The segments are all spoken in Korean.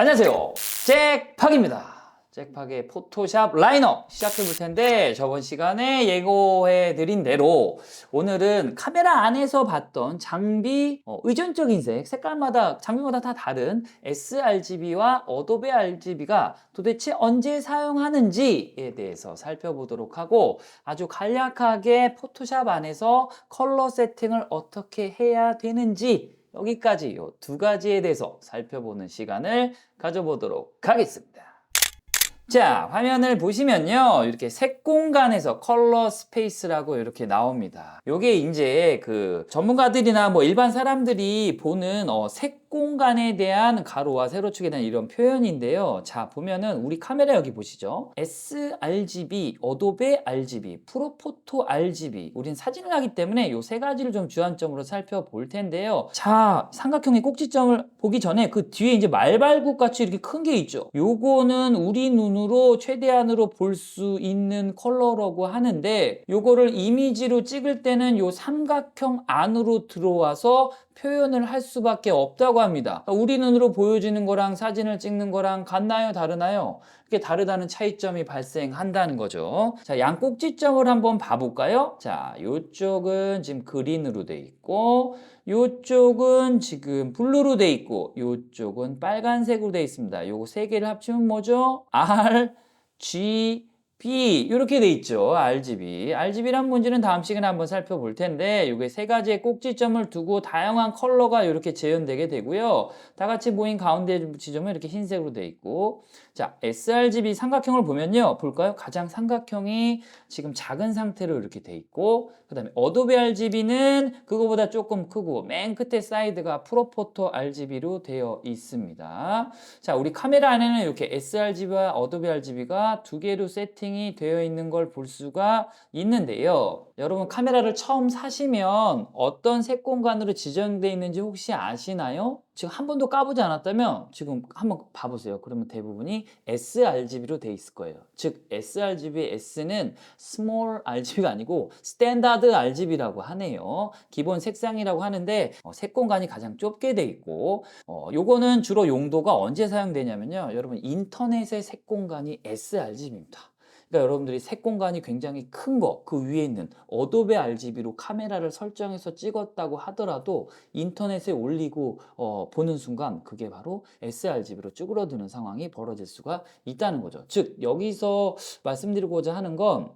안녕하세요. 잭팍입니다. 잭팍의 포토샵 라이너 시작해 볼 텐데 저번 시간에 예고해 드린 대로 오늘은 카메라 안에서 봤던 장비 어, 의존적인 색, 색깔마다 장비마다 다 다른 sRGB와 어도베 RGB가 도대체 언제 사용하는지에 대해서 살펴보도록 하고 아주 간략하게 포토샵 안에서 컬러 세팅을 어떻게 해야 되는지 여기까지 이 두 가지에 대해서 살펴보는 시간을 가져보도록 하겠습니다. 자, 화면을 보시면요. 이렇게 색 공간에서 컬러 스페이스라고 이렇게 나옵니다. 요게 이제 그 전문가들이나 뭐 일반 사람들이 보는 어, 색 공간에 대한 가로와 세로축에 대한 이런 표현인데요. 자, 보면은 우리 카메라 여기 보시죠. sRGB, 어도베 RGB, 프로포토 RGB. 우린 사진을 하기 때문에 요 세 가지를 좀 주안점으로 살펴볼 텐데요. 자, 삼각형의 꼭지점을 보기 전에 그 뒤에 이제 말발굽 같이 이렇게 큰 게 있죠. 요거는 우리 눈 으로 최대한으로 볼 수 있는 컬러라고 하는데 요거를 이미지로 찍을 때는 요 삼각형 안으로 들어와서 표현을 할 수밖에 없다고 합니다. 그러니까 우리 눈으로 보여지는 거랑 사진을 찍는 거랑 같나요? 다르나요? 이게 다르다는 차이점이 발생한다는 거죠. 자, 양 꼭지점을 한번 봐볼까요? 자, 요쪽은 지금 그린으로 돼 있고, 요쪽은 지금 블루로 돼 있고, 요쪽은 빨간색으로 돼 있습니다. 요거 세 개를 합치면 뭐죠? R, G, B 이렇게 돼 있죠. RGB. RGB란 문제는 다음 시간에 한번 살펴볼 텐데 이게 세 가지의 꼭지점을 두고 다양한 컬러가 이렇게 재현되게 되고요. 다 같이 모인 가운데 지점은 이렇게 흰색으로 돼 있고 자, sRGB 삼각형을 보면요. 볼까요? 가장 삼각형이 지금 작은 상태로 이렇게 돼 있고 그 다음에 어도비 RGB는 그거보다 조금 크고 맨 끝에 사이드가 프로포토 RGB로 되어 있습니다. 자, 우리 카메라 안에는 이렇게 sRGB와 어도비 RGB가 두 개로 세팅 이 되어 있는 걸 볼 수가 있는데요. 여러분 카메라를 처음 사시면 어떤 색 공간으로 지정되어 있는지 혹시 아시나요? 지금 한 번도 까보지 않았다면 지금 한번 봐보세요. 그러면 대부분이 sRGB로 돼 있을 거예요. 즉 sRGB S는 Small RGB가 아니고 Standard RGB라고 하네요. 기본 색상이라고 하는데 어, 색 공간이 가장 좁게 돼 있고 어, 요거는 주로 용도가 언제 사용되냐면요. 여러분 인터넷의 색 공간이 sRGB입니다. 그러니까 여러분들이 색 공간이 굉장히 큰 거, 그 위에 있는 어도베 RGB로 카메라를 설정해서 찍었다고 하더라도 인터넷에 올리고 어, 보는 순간 그게 바로 sRGB로 쭈그러드는 상황이 벌어질 수가 있다는 거죠. 즉 여기서 말씀드리고자 하는 건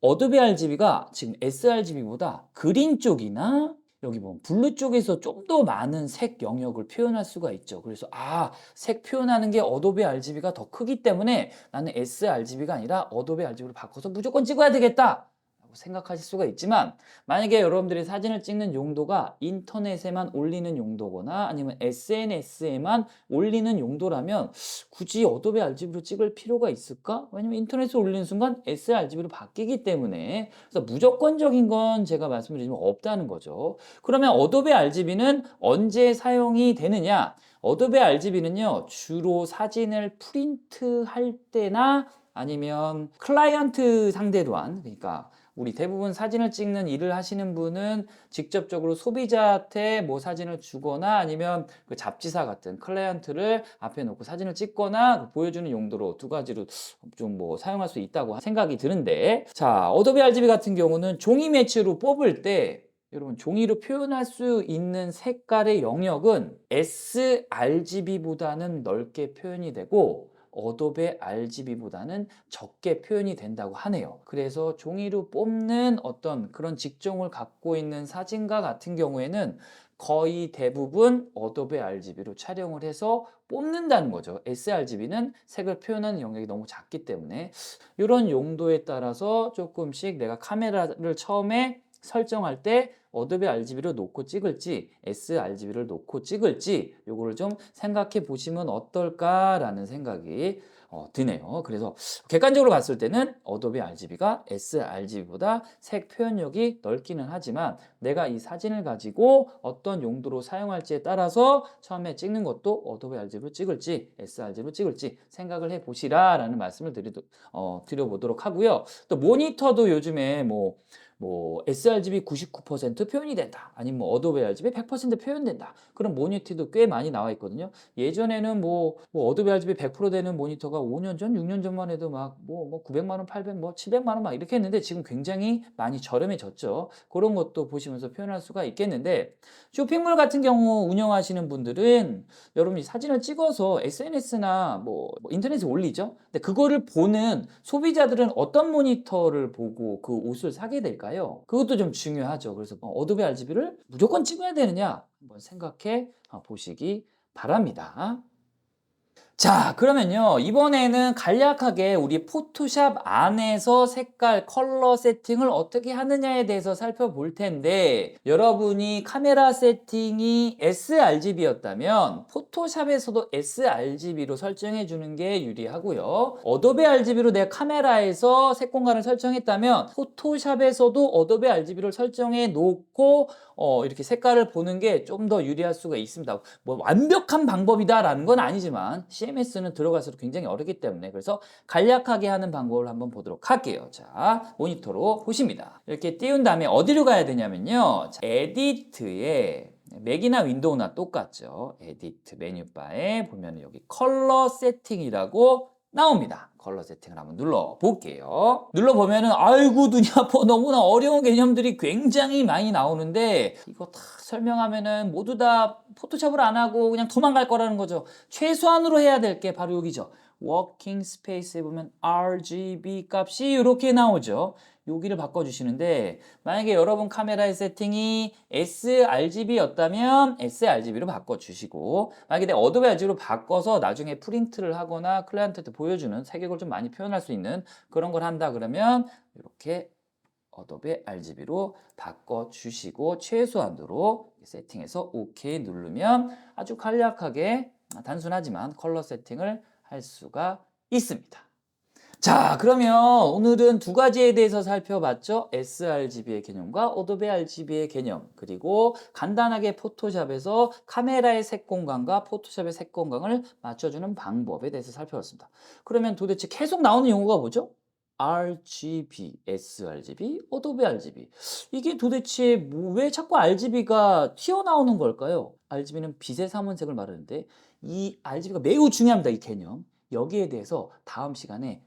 어도베 RGB가 지금 sRGB보다 그린 쪽이나 여기 보면 블루 쪽에서 좀 더 많은 색 영역을 표현할 수가 있죠. 그래서 아, 색 표현하는 게 어도베 RGB가 더 크기 때문에 나는 sRGB가 아니라 어도베 RGB로 바꿔서 무조건 찍어야 되겠다. 라고 생각하실 수가 있지만 만약에 여러분들이 사진을 찍는 용도가 인터넷에만 올리는 용도거나 아니면 SNS에만 올리는 용도라면 굳이 어도베 RGB로 찍을 필요가 있을까? 왜냐면 인터넷에 올리는 순간 sRGB로 바뀌기 때문에 그래서 무조건적인 건 제가 말씀드리지만 없다는 거죠. 그러면 어도베 RGB는 언제 사용이 되느냐? 어도베 RGB는요, 주로 사진을 프린트할 때나 아니면 클라이언트 상대로 한, 그러니까 우리 대부분 사진을 찍는 일을 하시는 분은 직접적으로 소비자한테 뭐 사진을 주거나 아니면 그 잡지사 같은 클라이언트를 앞에 놓고 사진을 찍거나 보여주는 용도로 두 가지로 좀 뭐 사용할 수 있다고 생각이 드는데 자, 어도비 RGB 같은 경우는 종이 매치로 뽑을 때 여러분 종이로 표현할 수 있는 색깔의 영역은 sRGB보다는 넓게 표현이 되고 어도베 RGB보다는 적게 표현이 된다고 하네요. 그래서 종이로 뽑는 어떤 그런 직종을 갖고 있는 사진가 같은 경우에는 거의 대부분 어도베 RGB로 촬영을 해서 뽑는다는 거죠. sRGB는 색을 표현하는 영역이 너무 작기 때문에 이런 용도에 따라서 조금씩 내가 카메라를 처음에 설정할 때 어도비 RGB를 놓고 찍을지 sRGB를 놓고 찍을지 요거를 좀 생각해 보시면 어떨까라는 생각이 어, 드네요. 그래서 객관적으로 봤을 때는 어도비 RGB가 sRGB보다 색 표현력이 넓기는 하지만 내가 이 사진을 가지고 어떤 용도로 사용할지에 따라서 처음에 찍는 것도 어도비 RGB로 찍을지 sRGB로 찍을지 생각을 해 보시라라는 말씀을 드리, 어, 드려보도록 하고요. 또 모니터도 요즘에 뭐 뭐 sRGB 99% 표현이 된다. 아니면 뭐 어도베 RGB 100% 표현된다. 그런 모니터도 꽤 많이 나와 있거든요. 예전에는 뭐, 뭐 어도베 RGB 100% 되는 모니터가 5년 전, 6년 전만 해도 막뭐 뭐 900만 원, 800, 뭐 700만 원 막 이렇게 했는데 지금 굉장히 많이 저렴해졌죠. 그런 것도 보시면서 표현할 수가 있겠는데 쇼핑몰 같은 경우 운영하시는 분들은 여러분이 사진을 찍어서 SNS나 뭐, 뭐 인터넷에 올리죠. 근데 그거를 보는 소비자들은 어떤 모니터를 보고 그 옷을 사게 될까요? 그것도 좀 중요하죠. 그래서 어, 어도베 RGB를 무조건 찍어야 되느냐 한번 생각해 어, 보시기 바랍니다. 자, 그러면요. 이번에는 간략하게 우리 포토샵 안에서 색깔, 컬러 세팅을 어떻게 하느냐에 대해서 살펴볼 텐데, 여러분이 카메라 세팅이 sRGB였다면, 포토샵에서도 sRGB로 설정해 주는 게 유리하고요. 어도베 RGB로 내 카메라에서 색 공간을 설정했다면, 포토샵에서도 어도베 RGB를 설정해 놓고, 어, 이렇게 색깔을 보는 게 좀 더 유리할 수가 있습니다. 뭐 완벽한 방법이다라는 건 아니지만 CMS는 들어갈수록 굉장히 어렵기 때문에 그래서 간략하게 하는 방법을 한번 보도록 할게요. 자, 모니터로 보십니다. 이렇게 띄운 다음에 어디로 가야 되냐면요. 자, 에디트에 맥이나 윈도우나 똑같죠. 에디트 메뉴바에 보면 여기 컬러 세팅이라고 나옵니다. 컬러 세팅을 한번 눌러 볼게요. 눌러 보면은 아이고 눈이 아파 너무나 어려운 개념들이 굉장히 많이 나오는데 이거 다 설명하면은 모두 다 포토샵을 안 하고 그냥 도망갈 거라는 거죠. 최소한으로 해야 될 게 바로 여기죠. 워킹 스페이스에 보면 RGB 값이 이렇게 나오죠. 여기를 바꿔주시는데 만약에 여러분 카메라의 세팅이 sRGB였다면 sRGB로 바꿔주시고 만약에 내 어도베 RGB로 바꿔서 나중에 프린트를 하거나 클라이언트한테 보여주는 색역을 좀 많이 표현할 수 있는 그런 걸 한다 그러면 이렇게 어도베 RGB로 바꿔주시고 최소한도로 세팅해서 OK 누르면 아주 간략하게 단순하지만 컬러 세팅을 할 수가 있습니다. 자, 그러면 오늘은 두 가지에 대해서 살펴봤죠. sRGB의 개념과 어도베 RGB의 개념, 그리고 간단하게 포토샵에서 카메라의 색 공간과 포토샵의 색 공간을 맞춰주는 방법에 대해서 살펴봤습니다. 그러면 도대체 계속 나오는 용어가 뭐죠? RGB, sRGB, 어도베 RGB. 이게 도대체 뭐, 왜 자꾸 RGB가 튀어나오는 걸까요? RGB는 빛의 삼원색을 말하는데 이 RGB가 매우 중요합니다. 이 개념. 여기에 대해서 다음 시간에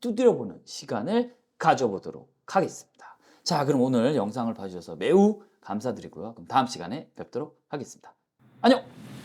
두드려보는 시간을 가져보도록 하겠습니다. 자, 그럼 오늘 영상을 봐주셔서 매우 감사드리고요. 그럼 다음 시간에 뵙도록 하겠습니다. 안녕!